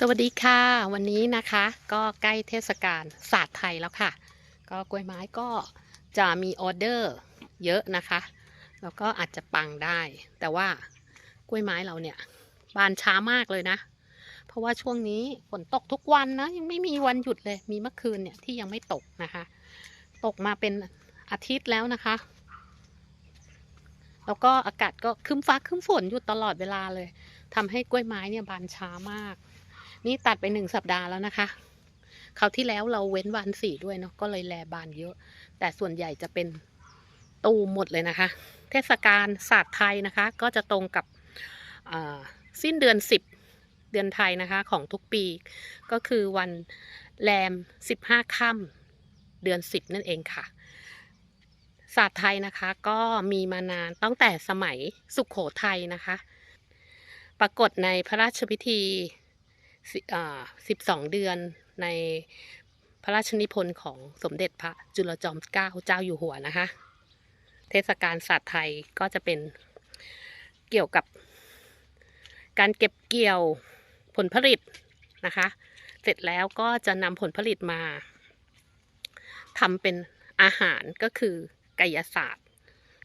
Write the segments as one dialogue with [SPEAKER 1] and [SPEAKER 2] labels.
[SPEAKER 1] สวัสดีค่ะ วันนี้นะคะก็ใกล้เทศกาลศาสตร์ไทยแล้วค่ะ ก็กล้วยไม้ก็จะมีออเดอร์เยอะนะคะ แล้วก็อาจจะปังได้ แต่ว่ากล้วยไม้เราเนี่ยบานช้ามากเลยนะ เพราะว่าช่วงนี้ฝนตกทุกวันนะยังไม่มีวันหยุดเลยมีเมื่อคืนเนี่ยที่ยังไม่ตกนะคะ ตกมาเป็นอาทิตย์แล้วนะคะ แล้วก็อากาศก็คึ้มฟ้าคึ้มฝนอยู่ตลอดเวลาเลยทำให้กล้วยไม้เนี่ยบานช้ามาก นี่ตัดไปหนึ่งสัปดาห์แล้วนะคะคราวที่แล้วเราเว้นวันสี่ด้วยเนาะก็เลยแลบานเยอะ แต่ส่วนใหญ่จะเป็นตูมหมดเลยนะคะ เทศกาลศาสตร์ไทยนะคะ ก็จะตรงกับสิ้นเดือนสิบเดือนไทยนะคะของทุกปีก็คือวันแรมสิบห้าค่ำเดือนสิบนั่นเองค่ะศาสตร์ไทยนะคะก็มีมานานตั้งแต่สมัยสุขโขทัยนะคะ ปรากฏในพระราชพิธี สิบสองเดือนในพระราชนิพนธ์ของสมเด็จพระจุลจอมเกล้าเจ้าอยู่หัวนะคะ เทศกาลศาสตร์ไทยก็จะเป็นเกี่ยวกับการเก็บเกี่ยวผลผลิตนะคะ เสร็จแล้วก็จะนำผลผลิตมาทำเป็นอาหารก็คือกายศาสตร์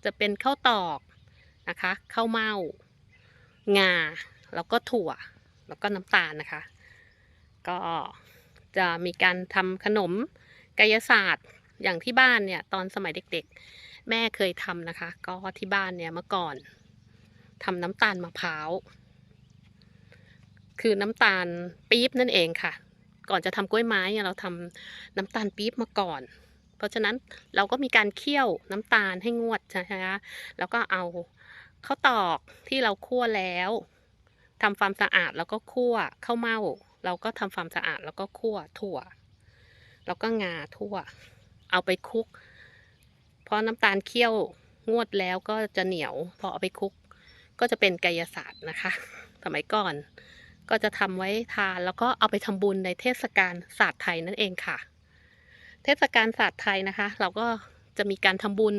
[SPEAKER 1] จะเป็นข้าวตอกนะคะข้าวเม่างา แล้วก็ถั่ว แล้วก็น้ำตาลนะคะ ก็จะมีการทำขนมกายศาสตร์อย่างที่บ้านเนี่ยตอนสมัยเด็กๆ แม่เคยทำนะคะ ก็ที่บ้านเนี่ยเมื่อก่อนทำน้ำตาลมะพร้าวคือน้ำตาลปี๊บนั่นเองค่ะ ก่อนจะทำกล้วยไม้เราทำน้ำตาลปี๊บมาก่อน เพราะฉะนั้นเราก็มีการเคี่ยวน้ำตาลให้งวดใช่ไหมคะแล้วก็เอาข้าวตอกที่เราคั่วแล้วทำความสะอาดแล้วก็คั่วข้าวเม่า เราก็ทำความสะอาดแล้วก็คั่วถั่ว แล้วก็งาทั่ว เอาไปคลุก เพราะน้ำตาลเคี่ยวงวดแล้วก็จะเหนียว พอเอาไปคลุก ก็จะเป็นกายศาสตร์นะคะ สมัยก่อน ก็จะทำไว้ทานแล้วก็เอาไปทำบุญในเทศกาลศาสตร์ไทยนั่นเองค่ะ เทศกาลศาสตร์ไทยนะคะ เราก็จะมีการทำบุญ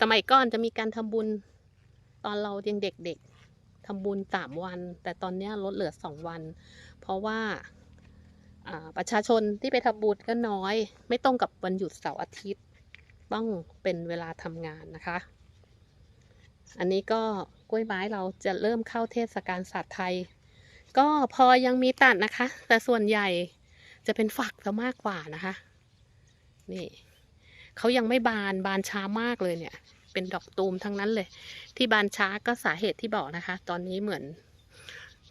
[SPEAKER 1] สมัยก่อนจะมีการทำบุญตอนเรายังเด็กๆ ทำบุญสามวัน แต่ตอนนี้ลดเหลือสองวัน เพราะว่าประชาชนที่ไปทำบุญก็น้อย ไม่ตรงกับวันหยุดเสาร์อาทิตย์ ต้องเป็นเวลาทำงานนะคะ อันนี้ก็กล้วยไม้เราจะเริ่มเข้าเทศกาลศาสตร์ไทย ก็พอยังมีตัดนะคะ แต่ส่วนใหญ่จะเป็นฝักซะมากกว่านะคะ นี่เขายังไม่บานบานช้ามากเลยเนี่ย เป็นดอกตูมทั้งนั้นเลย ที่บานช้าก็สาเหตุที่บอกนะคะ ตอนนี้เหมือน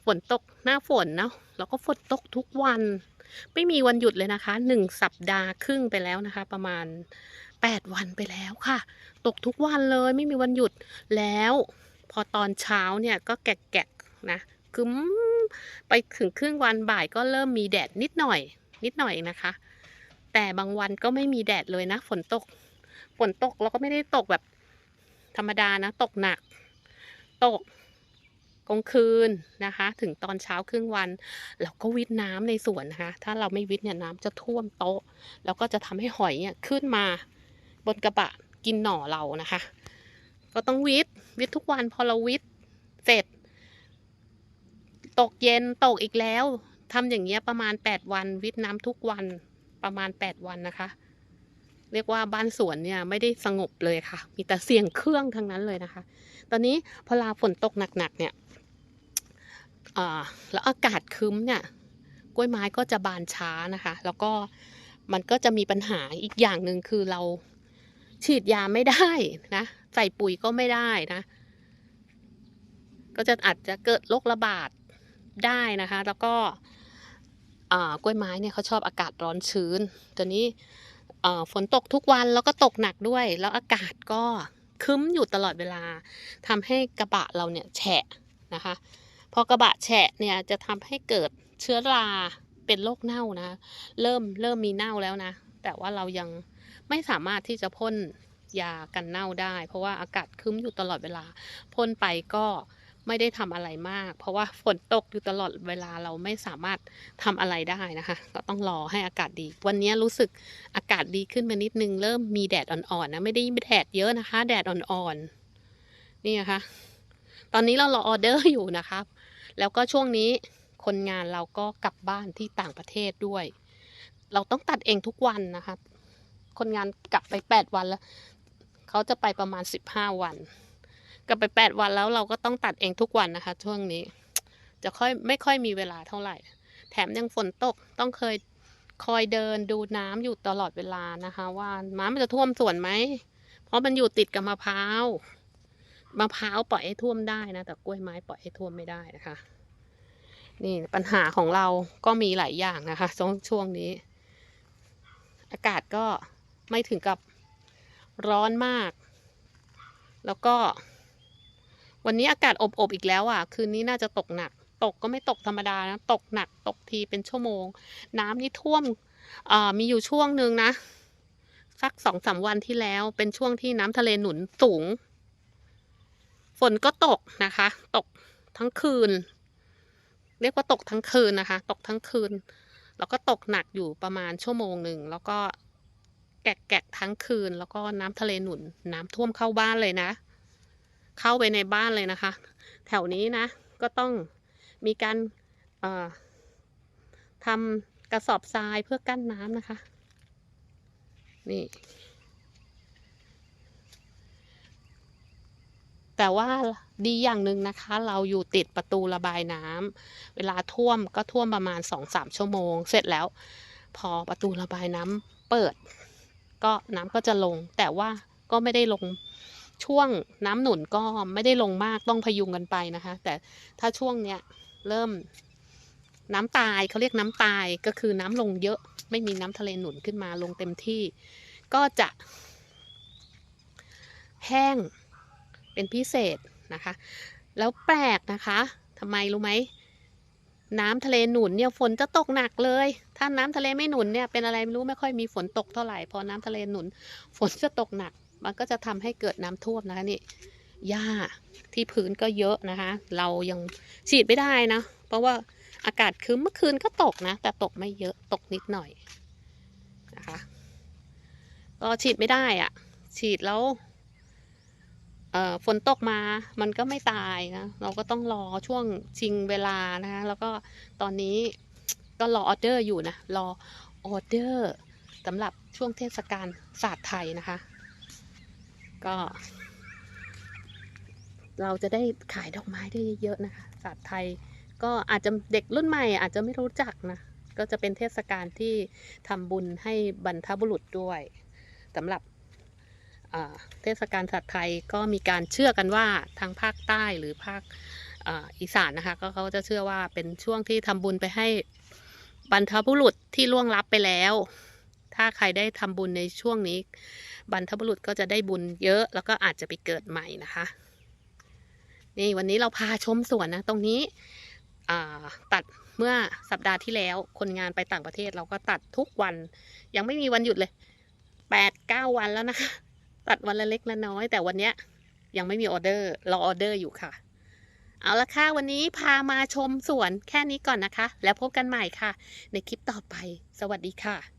[SPEAKER 1] ฝนตกหน้าฝนเนาะแล้วก็ฝนตกทุกวัน ไม่มีวันหยุดเลยนะคะหนึ่งสัปดาห์ครึ่งไปแล้วนะคะ ประมาณแปดวันไปแล้วค่ะ ตกทุกวันเลยไม่มีวันหยุดแล้วพอตอนเช้าเนี่ยก็แกะๆนะคือไปถึงครึ่งวันบ่ายก็เริ่มมีแดดนิดหน่อย นิดหน่อยนะคะ แต่บางวันก็ไม่มีแดดเลยนะ ฝนตก ฝนตกแล้วก็ไม่ได้ตกแบบ ธรรมดานะ ตกหนัก ตกกลางคืนนะคะ ถึงตอนเช้าครึ่งวันเราก็วิทน้ำในสวนนะคะ ถ้าเราไม่วิทเนี่ยน้ำจะท่วมโต๊ะ แล้วก็จะทำให้หอยเนี่ยขึ้นมาบนกระบะกินหน่อเรานะคะ ก็ต้องวิทวิททุกวันพอเราวิทเสร็จ ตกเย็นตกอีกแล้วทำอย่างเงี้ยประมาณแปดวัน วิทน้ำทุกวันประมาณแปดวันนะคะ เรียกว่าบ้านสวนเนี่ยไม่ได้สงบเลยค่ะ มีแต่เสียงเครื่องทั้งนั้นเลยนะคะ ตอนนี้พอลาฝนตกหนักๆเนี่ยแล้วอากาศคึ้มเนี่ยกล้วยไม้ก็จะบานช้านะคะ แล้วก็มันก็จะมีปัญหาอีกอย่างหนึ่งคือเราฉีดยาไม่ได้นะ ใส่ปุ๋ยก็ไม่ได้นะ ก็จะอาจจะเกิดโรคระบาดได้นะคะ แล้วก็กล้วยไม้เนี่ยเขาชอบอากาศร้อนชื้นตอนนี้ ฝนตกทุกวันแล้วก็ตกหนักด้วย แล้วอากาศก็คึ้มอยู่ตลอดเวลาทำให้กระบะเราเนี่ยแฉะนะคะ พอกระบะแฉะเนี่ยจะทำให้เกิดเชื้อราเป็นโรคเน่านะ เริ่มเริ่มมีเน่าแล้วนะ แต่ว่าเรายังไม่สามารถที่จะพ่นยากันเน่าได้ เพราะว่าอากาศคึ้มอยู่ตลอดเวลาพ่นไปก็ ไม่ได้ทำอะไรมาก เพราะว่าฝนตกอยู่ตลอดเวลาเราไม่สามารถทำอะไรได้นะคะ ก็ต้องรอให้อากาศดี วันนี้รู้สึกอากาศดีขึ้นมานิดนึง เริ่มมีแดดอ่อนๆนะไม่ได้แดดเยอะนะคะ แดดอ่อนๆนี่นะคะ ตอนนี้เรารอออเดอร์อยู่นะคะแล้วก็ช่วงนี้คคนงานเราก็กลับบ้านที่ต่างประเทศด้วย เราต้องตัดเองทุกวันนะคะคนงานกลับไปแปดวันแล้ว เขาจะไปประมาณสิบห้าวัน กลับไปแปดวันแล้วเราก็ต้องตัดเองทุกวันนะคะ ช่วงนี้ จะค่อยไม่ค่อยมีเวลาเท่าไหร่ แถมยังฝนตกต้องเคยคอยเดินดูน้ำอยู่ตลอดเวลานะคะ ว่าน้ำมันจะท่วมสวนไหม เพราะมันอยู่ติดกับมะพร้าวมะพร้าวปล่อยให้ท่วมได้นะ แต่กล้วยไม้ปล่อยให้ท่วมไม่ได้นะคะ นี่ปัญหาของเราก็มีหลายอย่างนะคะช่วงช่วงนี้ อากาศก็ไม่ถึงกับร้อนมาก แล้วก็ วันนี้อากาศอบๆอีกแล้วอะ คืนนี้น่าจะตกหนัก ตกก็ไม่ตกธรรมดานะ ตกหนักตกทีเป็นชั่วโมง น้ำนี่ท่วมมีอยู่ช่วงหนึ่งนะ สักสองสามวันที่แล้ว เป็นช่วงที่น้ำทะเลหนุนสูง ฝนก็ตกนะคะ ตกทั้งคืน เรียกว่าตกทั้งคืนนะคะ ตกทั้งคืน แล้วก็ตกหนักอยู่ประมาณชั่วโมงหนึ่ง แล้วก็แกะแกะทั้งคืน แล้วก็น้ำทะเลหนุน น้ำท่วมเข้าบ้านเลยนะ เข้าไปในบ้านเลยนะคะ แถวนี้นะ ก็ต้องมีการทำกระสอบทรายเพื่อกั้นน้ำนะคะ นี่ แต่ว่าดีอย่างหนึ่งนะคะ เราอยู่ติดประตูระบายน้ำเวลาท่วมก็ท่วมประมาณสองสามชั่วโมง เสร็จแล้ว พอประตูระบายน้ำเปิด ก็น้ำก็จะลง แต่ว่าก็ไม่ได้ลง ช่วงน้ำหนุนก็ไม่ได้ลงมากต้องพยุงกันไปนะคะ แต่ถ้าช่วงเนี้ยเริ่มน้ำตายเขาเรียกน้ำตายก็คือน้ำลงเยอะ ไม่มีน้ำทะเลหนุนขึ้นมาลงเต็มที่ ก็จะ แห้งเป็นพิเศษนะคะ แล้วแปลกนะคะทำไมรู้ไหมน้ำทะเลหนุนเนี่ยฝนจะตกหนักเลย ถ้าน้ำทะเลไม่หนุนเนี่ยเป็นอะไรไม่รู้ไม่ค่อยมีฝนตกเท่าไหร่พอน้ำทะเลหนุน ฝนจะตกหนัก มันก็จะทำให้เกิดน้ำท่วมนะคะนี่หญ้าที่พื้นก็เยอะนะคะ เรายังฉีดไม่ได้นะ เพราะว่าอากาศคืนเมื่อคืนก็ตกนะ แต่ตกไม่เยอะตกนิดหน่อยนะคะก็ฉีดไม่ได้อะฉีดแล้วเอ่อฝนตกมามันก็ไม่ตายนะ เราก็ต้องรอช่วงชิงเวลานะคะแล้วก็ตอนนี้ก็รอออเดอร์อยู่นะ รอออเดอร์สำหรับช่วงเทศกาลศาสตร์ไทยนะคะ ก็ เราจะได้ขายดอกไม้ได้เยอะๆนะคะศาสตร์ไทยก็อาจจะเด็กรุ่นใหม่อาจจะไม่รู้จักนะ ก็จะเป็นเทศกาลที่ทำบุญให้บรรพบุรุษด้วยสำหรับเทศกาลสัตว์ไทยก็มีการเชื่อกันว่าทางภาคใต้หรือภาคอ,อีสานนะคะก็เขาจะเชื่อว่าเป็นช่วงที่ทำบุญไปให้บรรพบุรุษที่ล่วงลับไปแล้ว ถ้าใครได้ทำบุญในช่วงนี้ บรรพบุรุษก็จะได้บุญเยอะ แล้วก็อาจจะไปเกิดใหม่นะคะ นี่วันนี้เราพาชมสวนนะ ตรงนี้ตัดเมื่อสัปดาห์ที่แล้ว คนงานไปต่างประเทศเราก็ตัดทุกวัน ยังไม่มีวันหยุดเลยแปดเก้าวันแล้วนะคะ ตัดวันละเล็กละน้อย แต่วันเนี้ยยังไม่มีออเดอร์รอออเดอร์อยู่ค่ะ เอาละค่ะ วันนี้พามาชมสวนแค่นี้ก่อนนะคะ แล้วพบกันใหม่ค่ะ ในคลิปต่อไป สวัสดีค่ะ